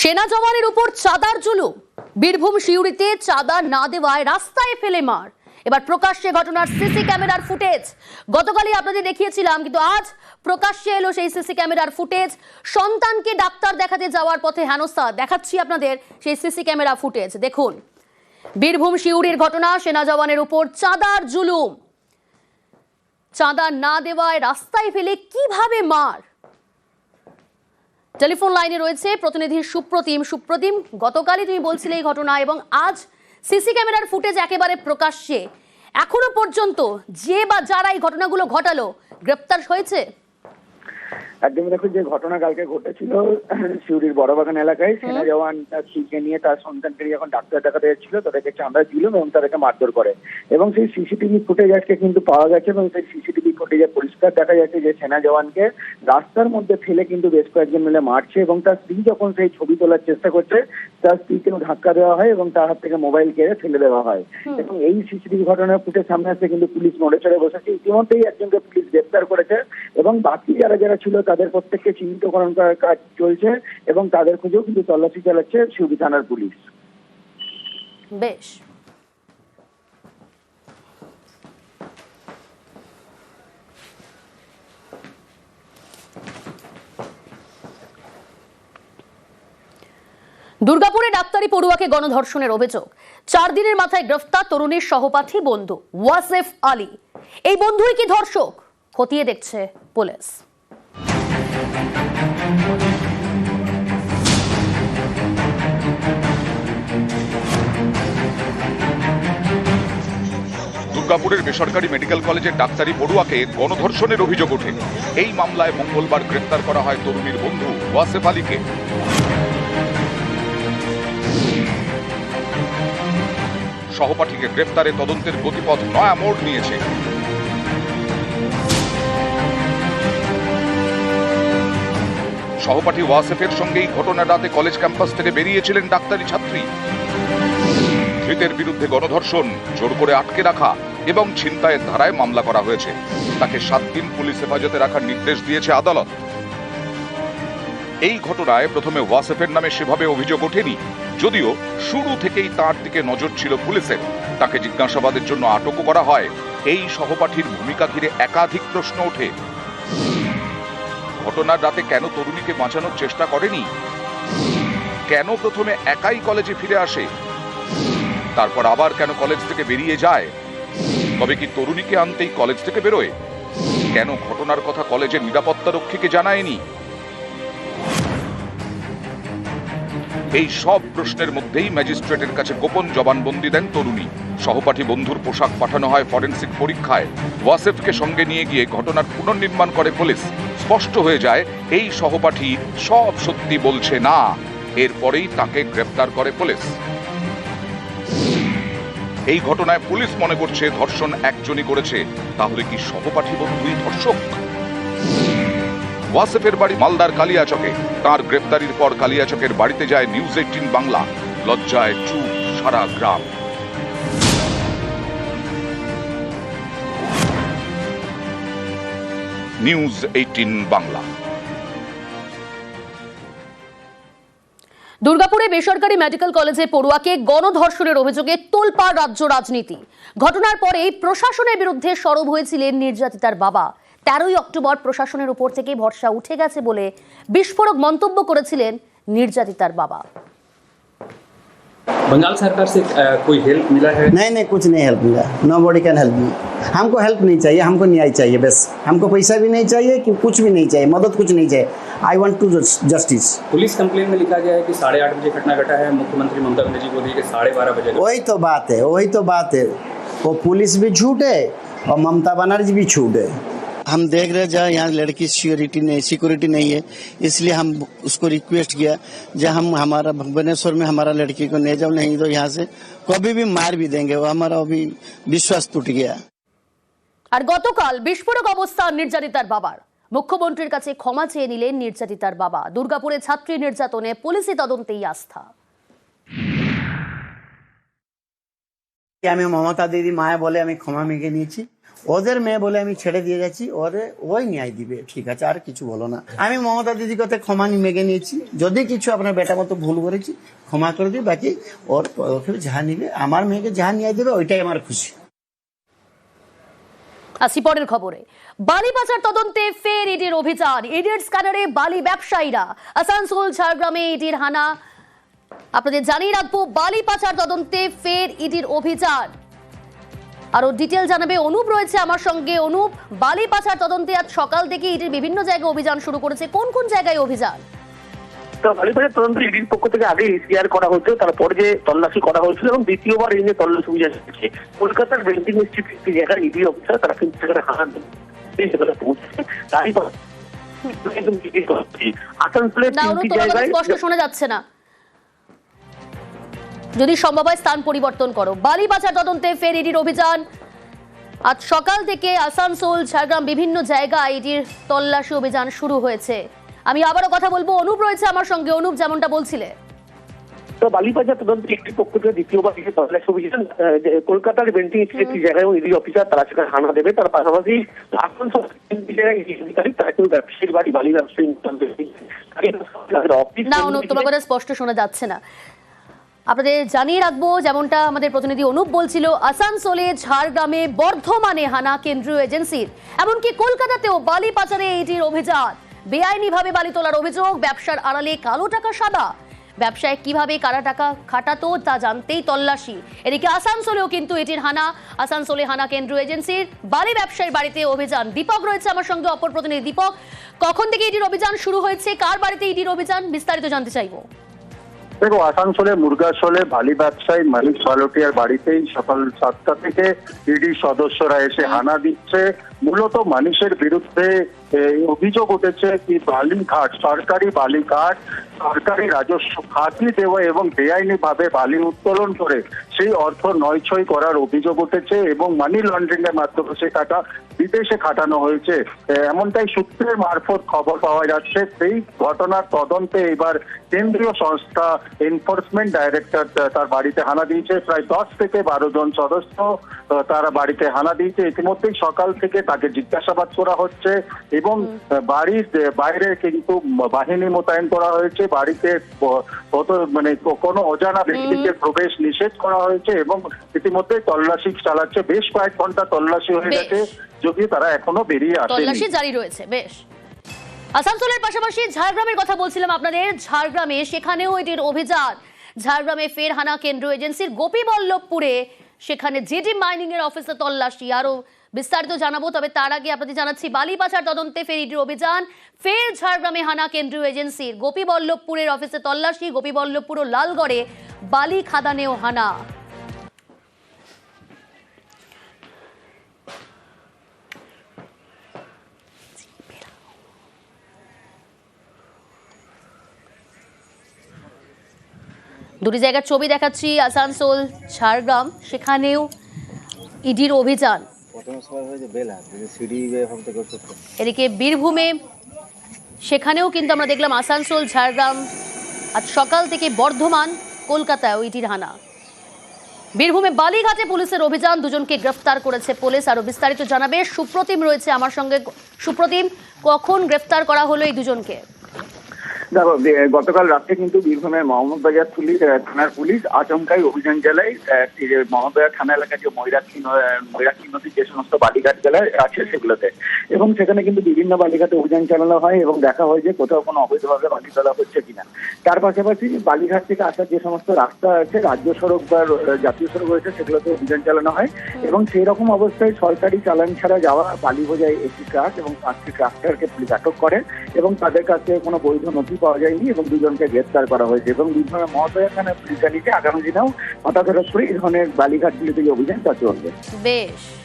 সেনা জওয়ানের উপর চাঁদার জুলুম বীরভূম শিউরিতে চাঁদা না দেওয়ায় রাস্তায় ফেলে মার। এবার প্রকাশ্যে ঘটনার সিসি ক্যামেরার ফুটেজ। গতকালই আপনাদের দেখিয়েছিলাম, কিন্তু আজ প্রকাশ্যে এলো সেই সিসি ক্যামেরার ফুটেজ। সন্তানকে ডাক্তার দেখাতে যাওয়ার পথে হেনস্থা। দেখাচ্ছি আপনাদের সেই সিসি ক্যামেরা ফুটেজ। দেখুন। বীরভূম শিউরির ঘটনা, সেনা জওয়ানের উপর চাঁদার জুলুম। চাঁদা না দেওয়ায় রাস্তায় ফেলে কীভাবে মার? টেলিফোন লাইনে রয়েছে প্রতিনিধি সুপ্রতিম। সুপ্রতিম, গতকালই তুমি বলছিলে এই ঘটনা এবং আজ সিসি ক্যামেরার ফুটেজ একেবারে প্রকাশ্যে। এখনও পর্যন্ত যে বা যারা এই ঘটনাগুলো ঘটালো, গ্রেপ্তার হয়েছে? একদম দেখো যে ঘটনা কালকে ঘটেছিল শিউরির বড়বাগান এলাকায় সেনা জওয়ান তার স্ত্রীকে নিয়ে তার সন্তানকে যখন ডাক্তার দেখাতে যাচ্ছিল তাদেরকে চাঁদা দিল এবং তাদেরকে মারধর করে। এবং সেই সিসিটিভি ফুটেজ আজকে কিন্তু পাওয়া গেছে এবং সেই সিসিটিভি ফুটেজে পরিষ্কার দেখা যাচ্ছে যে সেনা জওয়ানকে রাস্তার মধ্যে ফেলে কিন্তু বেশ কয়েকজন মিলে মারছে এবং তার স্ত্রী যখন সেই ছবি তোলার চেষ্টা করছে তার স্ত্রীকেও ধাক্কা দেওয়া হয় এবং তার হাত থেকে মোবাইল কেড়ে ফেলে দেওয়া হয়। এবং এই সিসিটিভি ঘটনার ফুটেজ সামনে আসতে কিন্তু পুলিশ নড়ে চড়ে বসেছে। ইতিমধ্যেই একজনকে পুলিশ গ্রেপ্তার করেছে এবং বাকি যারা যারা ছিল তাদের প্রত্যেককে চিহ্নিতকরণ করার কাজ চলছে এবং তাদের খুঁজেও কিন্তু তল্লাশি চালাচ্ছে শিউরি থানার পুলিশ। বেশ। দুর্গাপুরে ডাক্তারি পড়ুয়াকে গণধর্ষণের অভিযোগ। চার দিনের মাথায় গ্রেফতার তরুণীর সহপাঠী বন্ধু ওয়াসেফ আলী। এই বন্ধুই কি ধর্ষক? খতিয়ে দেখছে পুলিশ। দুর্গাপুরের বেসরকারি মেডিকেল কলেজের ডাক্তারি পড়ুয়াকে গণধর্ষণের অভিযোগ ওঠে। এই মামলায় মঙ্গলবার গ্রেপ্তার করা হয় তরুণীর বন্ধু ওয়াসেফ আলীকে। সহপাঠীকে গ্রেপ্তারে তদন্তের গতিপথ নয়া মোড় নিয়েছে। সহপাঠী ওয়াসেফের সঙ্গেই ঘটনার রাতে কলেজ ক্যাম্পাস থেকে বেরিয়েছিলেন ডাক্তারি ছাত্রী। ধৃতের বিরুদ্ধে গণধর্ষণ, জোর করে আটকে রাখা এবং ছিনতাইয়ের ধারায় মামলা করা হয়েছে। তাকে সাত দিন পুলিশ হেফাজতে রাখার নির্দেশ দিয়েছে আদালত। এই ঘটনায় প্রথমে ওয়াসেফের নামে সেভাবে অভিযোগ ওঠেনি। যদিও শুরু থেকেই তার দিকে নজর ছিল পুলিশের। তাকে জিজ্ঞাসাবাদের জন্য আটকও করা হয়। এই সহপাঠীর ভূমিকা ঘিরে একাধিক প্রশ্ন ওঠে। ঘটনার রাতে কেন তরুণীকে বাঁচানোর চেষ্টা করেনি? কেন প্রথমে একাই কলেজে ফিরে আসে? তারপর আবার কেন কলেজ থেকে বেরিয়ে যায়? তবে কি তরুণীকে আনতেই কলেজ থেকে বেরোয়? কেন ঘটনার কথা কলেজের নিরাপত্তা রক্ষীকে জানায়নি? এই সব প্রশ্নের মধ্যেই ম্যাজিস্ট্রেটের কাছে গোপন জবানবন্দি দেন তরুণী। সহপাঠী বন্ধুর পোশাক পাঠানো হয় ফরেন্সিক পরীক্ষায়। ওয়াসেফকে সঙ্গে নিয়ে গিয়ে ঘটনার পুনর্নির্মাণ করে পুলিশ। স্পষ্ট হয়ে যায়, এই সহপাঠী সব সত্যি বলছে না। এরপরেই তাকে গ্রেপ্তার করে পুলিশ। এই ঘটনায় পুলিশ মনে করছে ধর্ষণ একজনই করেছে। তাহলে কি সহপাঠী বন্ধুই ধর্ষক? ওয়াসেফের বাড়ি মালদার কালিয়াচকে। তার গ্রেপ্তারির পর কালিয়াচকের বাড়িতে যায় নিউজ এইটিন বাংলা। লজ্জায় চুপ সারা গ্রাম। News eighteen Bangla. দুর্গাপুরে বেসরকারি মেডিকেল কলেজে পড়ুয়াকে গণধর্ষণের অভিযোগে তোলপাড় রাজ্য রাজনীতি। ঘটনার পরেই প্রশাসনের বিরুদ্ধে সরব হয়েছিলেন নির্যাতিতার বাবা। তেরোই অক্টোবর প্রশাসনের উপর থেকে ভরসা উঠে গেছে বলে বিস্ফোরক মন্তব্য করেছিলেন নির্যাতিতার বাবা। बंगाल सरकार से कोई हेल्प मिला है? नहीं नहीं कुछ नहीं हेल्प मिला। Nobody can help me हमको हेल्प नहीं चाहिए हमको न्याय चाहिए बस। हमको पैसा भी नहीं चाहिए कि कुछ भी नहीं चाहिए मदद कुछ नहीं चाहिए। I want to justice police complain में लिखा गया है कि साढ़े आठ बजे घटना घटा है। मुख्यमंत्री ममता बनर्जी कि साढ़े बारह बजे वही तो बात है वही तो बात है। वो पुलिस भी झूठ है और ममता बनर्जी भी झूठ है हम देख रहे हैं जहाँ यहाँ लड़की सिक्योरिटी नहीं सिक्योरिटी नहीं है इसलिए हम उसको रिक्वेस्ट किया जब हम हमारा भुवनेश्वर में हमारा लड़की को ले जाओ नहीं तो यहाँ से कभी भी मार भी देंगे वो हमारा अभी विश्वास टूट गया আর গতকাল বিস্ফোরক অবস্থা নির্যাতিতার বাবার মুখ্যমন্ত্রীর কাছে ক্ষমা চেয়ে নিলেন নির্যাতিতার বাবা দুর্গাপুরে ছাত্রী নির্যাতনে পুলিশি তদন্তেই আস্থা আমি মমতা দিদি মায়ে বলে আমি ক্ষমা মেগে নিয়েছি ওদের মেয়ে বলে আমি ছেড়ে দিয়ে যাচ্ছি ওরে ওই ন্যায় দিবে, ঠিক আছে, আর কিছু বলো না। আমি মমতা দিদি কথা ক্ষমা মেগে নিয়েছি, যদি কিছু আপনার বেটা মতো ভুল করেছি, ক্ষমা করে দিই বাকি ওর ওকে যাহা নিবে, আমার মেয়েকে যাহা ন্যায় দেবে, ওইটাই আমার খুশি। আসি পরের খবরে। বালি পাচার তদন্তে ফের ইডির অভিযান, ইডির স্ক্যানারে বালি ব্যবসায়ীরা, আসানসোল, ঝাড়গ্রামে ইডির হানা। আপনাদের জানিয়ে রাখব বালি পাচার তদন্তে ফের ইডির অভিযান। আরও ডিটেল জানাবে অনুপ রয়েছে আমার সঙ্গে। অনুপ বালি পাচার তদন্তে আজ সকাল থেকে ইডির বিভিন্ন জায়গায় অভিযান শুরু করেছে। কোন কোন জায়গায় অভিযান? তো তদন্ত ইডির পক্ষ থেকে আগে এসিআর করা হয়েছিল তারপরে যে তল্লাশি করা হয়েছিল এবং দ্বিতীয়বার এই নিয়ে তল্লাশি অভিযান চলছে কলকাতার বেন্টিং স্ট্রিট একটি জায়গায় ইডি অফিসার তারা কিন্তু সেখানে হানা সেখানে পৌঁছেছে। তারই পর একদম জিজ্ঞেস করছি আসানসোলের তিনটি জায়গায় স্পষ্ট শোনা যাচ্ছে না। যদি সম্ভব হয় স্থান পরিবর্তন করো। বালি পাচার তদন্তে ফের ইডির অভিযান। আজ সকাল থেকে আসানসোল ঝাড়গ্রাম বিভিন্ন জায়গায় ইডির তল্লাশি অভিযান শুরু হয়েছে। আমি আবারও কথা বলব অনুপ রয়েছে আমার সঙ্গে। অনুপ যেমনটা বলছিলে। তো বালিবাজার তদন্ত একটি পক্ষ থেকে দ্বিতীয়বার যে তল্লাশি অভিযান কলকাতার বেন্টিং একটি জায়গায় এবং ইডি অফিসার তারা সেখানে হানা দেবে। তার পাশাপাশি আসানসোল জায়গায় তারা কিন্তু ব্যবসায়ীর বাড়ি বালি ব্যবসায়ী অফিস না অনুপ তোমার কথা স্পষ্ট শোনা যাচ্ছে না। আপনাদের জানিয়ে রাখব, যেমনটা আমাদের প্রতিনিধি অনুপ বলছিল, আসানসোলে, ঝাড়গ্রামে বর্ধমানে হানা কেন্দ্রীয় এজেন্সির। এমনকি কলকাতাতেও বালি পাচারে ইডির অভিযান। বেআইনিভাবে বালি তোলার অভিযোগ, ব্যবসার আড়ালে কালো টাকা সাদা। ব্যবসায় কীভাবে কারা টাকা খাটাতো তা জানতেই তল্লাশি। এদিকে আসানসোলেও কিন্তু এটির হানা। আসানসোলে হানা কেন্দ্রীয় এজেন্সির বালি ব্যবসায়ীর বাড়িতে অভিযান। দীপক রয়েছে আমার সঙ্গে, অপর প্রতিনিধি দীপক। কখন থেকে এটির অভিযান শুরু হয়েছে? কার বাড়িতে এটির অভিযান? বিস্তারিত জানতে চাইব। দেখো আসানসোলে মুরগাসোলে বালি ব্যবসায়ী মালিক সালোটিয়ার বাড়িতেই সকাল সাতটা থেকে ইডি সদস্যরা এসে হানা দিচ্ছে। মূলত মানুষের বিরুদ্ধে অভিযোগ উঠেছে কি বালিঘাট, সরকারি বালিঘাট, সরকারি রাজস্ব ফাঁকি দেওয়া এবং বেআইনি ভাবে বালি উত্তোলন করে সেই অর্থ নয়ছয় করার অভিযোগ উঠেছে এবং মানি লন্ড্রিং এর মাধ্যমে সেই টাকা বিদেশে খাটানো হয়েছে। এমনটাই সূত্রের মারফত খবর পাওয়া যাচ্ছে। সেই ঘটনার তদন্তে এবার কেন্দ্রীয় সংস্থা এনফোর্সমেন্ট ডাইরেক্টর তার বাড়িতে হানা দিয়েছে। প্রায় দশ থেকে বারো জন সদস্য তারা বাড়িতে হানা দিয়েছে। ইতিমধ্যেই সকাল থেকে তাকে জিজ্ঞাসাবাদ করা হচ্ছে এবং বাড়ির বাইরে কিন্তু বাহিনী মোতায়েন করা হয়েছে বাড়িতে কত মানে কোনো অজানা ব্যক্তিকে প্রবেশ নিষেধ করা হয়েছে এবং ইতিমধ্যে তল্লাশি চালাচ্ছে। বেশ কয়েক ঘণ্টা তল্লাশি হয়ে গেছে যদিও তারা এখনও বেরিয়ে তল্লাশি জারি রয়েছে বেশ। আসানসোলের পাশাপাশি ঝাড়গ্রামের কথা বলছিলাম আপনাদের ঝাড়গ্রামে সেখানেও এটির অভিযান। ঝাড়গ্রামে ফের হানা কেন্দ্র এজেন্সির গোপীবল্লভপুরে সেখানে জেডি মাইনিং এর অফিসে তল্লাশি আরও বিস্তারিত জানাব, তবে তার আগে আপনাদের জানাচ্ছি বালি পাচার তদন্তে ফের ইডির অভিযান। ফের ঝাড়গ্রামে হানা কেন্দ্রীয় এজেন্সির। গোপীবল্লভপুরের অফিসে তল্লাশি, গোপীবল্লভপুর ও লালগড়ে বালি খাদানেও হানা। দুটি জায়গার ছবি দেখাচ্ছি, আসানসোল, ঝাড়গ্রাম। সেখানেও ইডির অভিযান। এদিকে বীরভূমে, সেখানেও কিন্তু আমরা দেখলাম আসানসোল, ঝাড়গ্রাম, আজ সকাল থেকে বর্ধমান কলকাতায় ইডির হানা বীরভূমে বালিঘাটে পুলিশের অভিযান, দুজনকে গ্রেফতার করেছে পুলিশ। আরও বিস্তারিত জানাবে সুপ্রতিম রয়েছে আমার সঙ্গে। সুপ্রতিম, কখন গ্রেফতার করা হলো এই দুজনকে? দেখো গতকাল রাত্রে কিন্তু বীরভূমের মোহাম্মদবাজার পুলিশ থানার পুলিশ আচমকাই অভিযান চালায়। মোহাম্মদ বাজার মোহাম্মদবাজার থানা এলাকায় যে ময়রাক্ষী ময়রাক্ষী নদীর যে সমস্ত বালিঘাট জেলায় আছে সেগুলোতে। এবং সেখানে কিন্তু বিভিন্ন বালিঘাটে অভিযান চালানো হয় এবং দেখা হয় যে কোথাও কোনো অবৈধভাবে বালি তোলা হচ্ছে কিনা। তার পাশাপাশি বালিঘাট থেকে আসার যে সমস্ত রাস্তা আছে, রাজ্য সড়ক বা জাতীয় সড়ক রয়েছে, সেগুলোতে অভিযান চালানো হয় এবং সেই রকম অবস্থায় সরকারি চালান ছাড়া যাওয়া বালি বোঝাই একটি ট্রাক এবং পাঁচটি ট্রাক্টরকে পুলিশ আটক করে এবং তাদের কাছে কোনো বৈধ নথি পাওয়া যায়নি এবং দুজনকে গ্রেপ্তার করা হয়েছে এবং মহাদয়া থানার পুলিশ জানিয়েছে আগামী দিনেও হঠাৎ হঠাৎ করে এই ধরনের বালিঘাটগুলিতে অভিযান তা চলবে। বেশ।